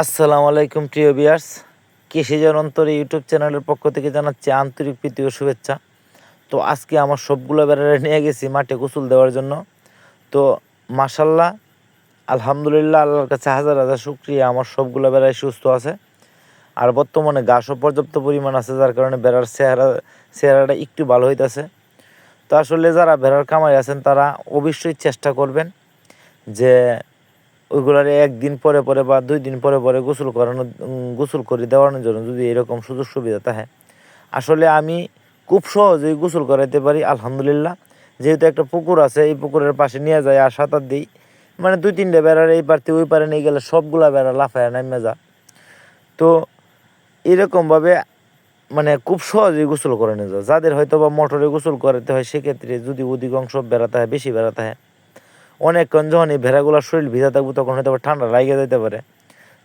আসসালামু আলাইকুম, প্রিয় বিয়ার্স কৃষিজন অন্তরে ইউটিউব চ্যানেলের পক্ষ থেকে জানাচ্ছি আন্তরিক প্রীতি ও শুভেচ্ছা। তো আজকে আমার সবগুলো বেড়ারে নিয়ে গেছি মাঠে গোসল দেওয়ার জন্য। তো মাসাল্লাহ আলহামদুলিল্লাহ, আল্লাহর কাছে হাজার হাজার শুক্রিয়া। আমার সবগুলো বেড়ায় সুস্থ আছে। আর বর্তমানে ঘাসও পর্যাপ্ত পরিমাণ আছে, যার কারণে বেড়ার চেহারা, চেহারাটা একটু ভালো হইতেছে। তো আসলে যারা বেড়ার কামাই আছেন, তারা অবশ্যই চেষ্টা করবেন যে ওইগুলার একদিন পরে পরে বা দুই দিন পরে পরে গোসল করানো গোসল করে দেওয়ানোর জন্য যদি এরকম সুযোগ সুবিধা থাকে। আসলে আমি খুব সহজেই গোসল করাইতে পারি, আলহামদুলিল্লাহ। যেহেতু একটা পুকুর আছে, এই পুকুরের পাশে নিয়ে যায় আর সাঁতার দিই। মানে দুই তিনটে বেড়ার এই পারতে ওই পারে নিয়ে গেলে সবগুলা বেড়া লাফায় নামে যা তো এরকমভাবে মানে খুব সহজেই গোসল করে নিয়ে যায়। যাদের হয়তো বা মোটরে গোসল করাতে হয়, সেক্ষেত্রে যদি অধিকাংশ বেড়াতে হয়, বেশি বেড়াতে হয় অনেকক্ষণ যখন এই ভেড়াগুলোর শরীর ভিজা থাকবে তখন হয়তো ঠান্ডা লাগে যেতে পারে।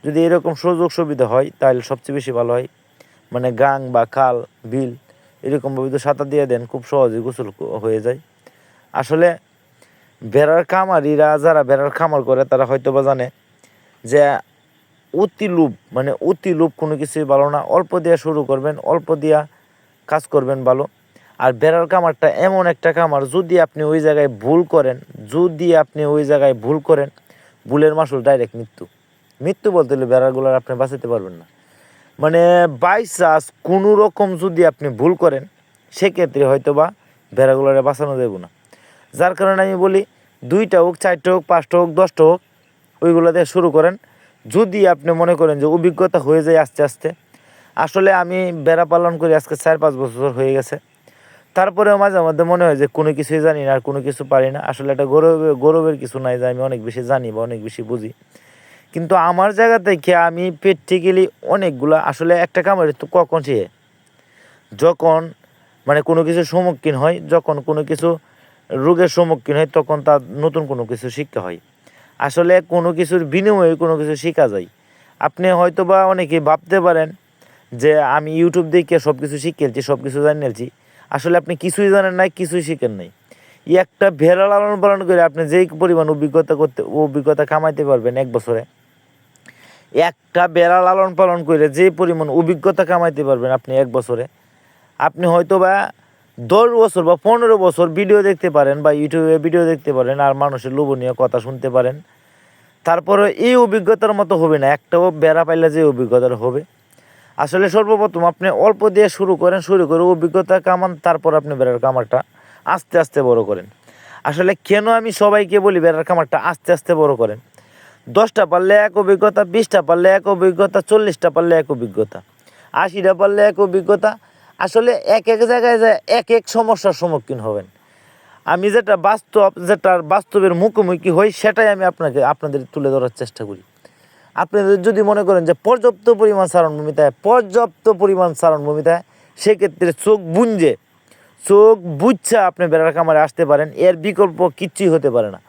যদি এরকম সুযোগ সুবিধা হয়, তাহলে সবচেয়ে বেশি ভালো হয়। মানে গাং বা খাল, বিল এরকমভাবে যদি সাঁতার দিয়ে দেন, খুব সহজেই গোসল হয়ে যায়। আসলে ভেড়ার খামারিরা, যারা ভেড়ার খামার করে, তারা হয়তো বা জানে যে অতি লোভ মানে অতি লোভ কোনো কিছুই ভালো না। অল্প দিয়ে শুরু করবেন, অল্প দিয়া কাজ করবেন ভালো। আর বেড়ার কামারটা এমন একটা কামার যদি আপনি ওই জায়গায় ভুল করেন, যদি আপনি ওই জায়গায় ভুল করেন, ভুলের মাসুল ডাইরেক্ট মৃত্যু। মৃত্যু বলতে হলে বেড়াগুলোর আপনি বাঁচাতে পারবেন না। মানে বাই চান্স কোনো রকম যদি আপনি ভুল করেন, সেক্ষেত্রে হয়তো বা ভেড়াগুলোরে বাঁচানো যাব না। যার কারণে আমি বলি, দুইটা হোক, চারটা হোক, পাঁচটা হোক, দশটা হোক, ওইগুলো দিয়ে শুরু করেন। যদি আপনি মনে করেন যে অভিজ্ঞতা হয়ে যায় আস্তে আস্তে, আসলে আমি বেড়া পালন করি আজকে চার পাঁচ বছর হয়ে গেছে। তারপরেও মাঝে মধ্যে মনে হয় যে কোনো কিছুই জানি না আর কোনো কিছু পারি না। আসলে এটা গৌরব, গৌরবের কিছু নাই যে আমি অনেক বেশি জানি বা অনেক বেশি বুঝি। কিন্তু আমার জায়গা থেকে আমি প্র্যাকটিক্যালি অনেকগুলা, আসলে একটা কামারে তো কখন সে? যখন মানে কোনো কিছুর সম্মুখীন হয়, যখন কোনো কিছু রোগের সম্মুখীন হয়, তখন তার নতুন কোনো কিছু শিক্ষা হয়। আসলে কোনো কিছুর বিনিময়ে কোনো কিছু শেখা যায়। আপনি হয়তো বা অনেকেই ভাবতে পারেন যে আমি ইউটিউব দেখে সব কিছু শিখেছি সব কিছু জানিয়েছি আসলে আপনি কিছুই জানেন নাই, কিছুই শিখেন নাই। একটা ভেড়া লালন পালন করে আপনি যেই পরিমাণ অভিজ্ঞতা করতে, অভিজ্ঞতা কামাইতে পারবেন এক বছরে, একটা বেড়া লালন পালন করে যে পরিমাণ অভিজ্ঞতা কামাইতে পারবেন আপনি এক বছরে, আপনি হয়তো বা দশ বছর বা পনেরো বছর ভিডিও দেখতে পারেন বা ইউটিউবে ভিডিও দেখতে পারেন আর মানুষের লোভনীয় কথা শুনতে পারেন। তারপরে এই অভিজ্ঞতার মতো হবে না একটাও বেড়া পাইলে যে অভিজ্ঞতাটা হবে আসলে সর্বপ্রথম আপনি অল্প দিয়ে শুরু করেন, শুরু করে অভিজ্ঞতা কামান, তারপর আপনি বেড়ার কামারটা আস্তে আস্তে বড় করেন। আসলে কেন আমি সবাইকে বলি বেড়ার কামারটা আস্তে আস্তে বড় করেন? দশটা পারলে এক অভিজ্ঞতা, বিশটা পারলে এক অভিজ্ঞতা, চল্লিশটা পারলে এক অভিজ্ঞতা, আশিটা পারলে এক অভিজ্ঞতা। আসলে এক এক জায়গায় যায় এক এক সমস্যার সম্মুখীন হবেন। আমি যেটা বাস্তব, যেটার বাস্তবের মুখোমুখি হই, সেটাই আমি আপনাকে, আপনাদের তুলে ধরার চেষ্টা করি। আপনাদের যদি মনে করেন যে পর্যাপ্ত পরিমাণ চারণভূমিতায় পর্যাপ্ত পরিমাণ চারণভূমিতায় সেক্ষেত্রে চোখ বুঞ্জে, চোখ বুঝছা আপনি বেড়ার কামারে আসতে পারেন, এর বিকল্প কিচ্ছুই হতে পারে না।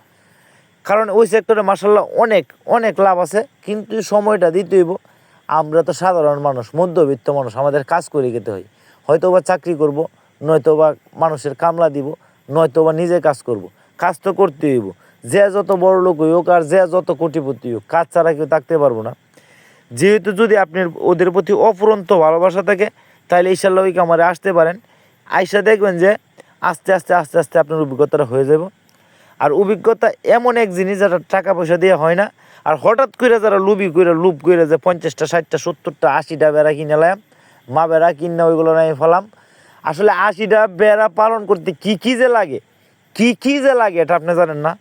কারণ ওই সেক্টরে মার্শাল্লাহ অনেক অনেক লাভ আছে, কিন্তু সময়টা দিতে হইব। আমরা তো সাধারণ মানুষ, মধ্যবিত্ত মানুষ, আমাদের কাজ করে খেতে হয়। হয়তো বা চাকরি করব নয়তো বা মানুষের কামলা দিব নয়তো বা নিজে কাজ করব। কাজ তো করতে হইব। যে যত বড় লোক হোক আর যে যত কোটিপতি হোক কাজ ছাড়া কেউ থাকতে পারব না। যেহেতু যদি আপনার ওদের প্রতি অফুরন্ত ভালোবাসা থাকে, তাহলে ইনশাল্লাহ ওই কামারে আসতে পারেন। আইসা দেখবেন যে আস্তে আস্তে আস্তে আস্তে আপনার অভিজ্ঞতাটা হয়ে যাব আর অভিজ্ঞতা এমন এক জিনিস যেটা টাকা পয়সা দিয়ে হয় না। আর হঠাৎ করে যারা লুবি করে, লুপ করে যে পঞ্চাশটা, ষাটটা, সত্তরটা, আশিটা বেড়া কিনে লাম মা বেড়া কিনে ওইগুলো আমি ফেলাম। আসলে আশিটা বেড়া পালন করতে কি কি যে লাগে? কি কি যে লাগে এটা আপনি জানেন না।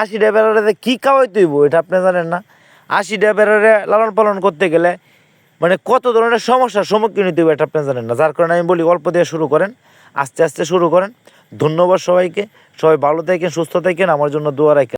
আশিটা বেড়ারে কী খাওয়াই তুইব এটা আপনি জানেন না। আশিটা বেড়ারে লালন পালন করতে গেলে মানে কত ধরনের সমস্যার সম্মুখীন হতে হবে এটা আপনি জানেন না। যার কারণে আমি বলি, অল্প দিয়ে শুরু করেন, আস্তে আস্তে শুরু করেন। ধন্যবাদ সবাইকে, সবাই ভালো থাকেন, সুস্থ থাকেন, আমার জন্য দোয়া রাখেন।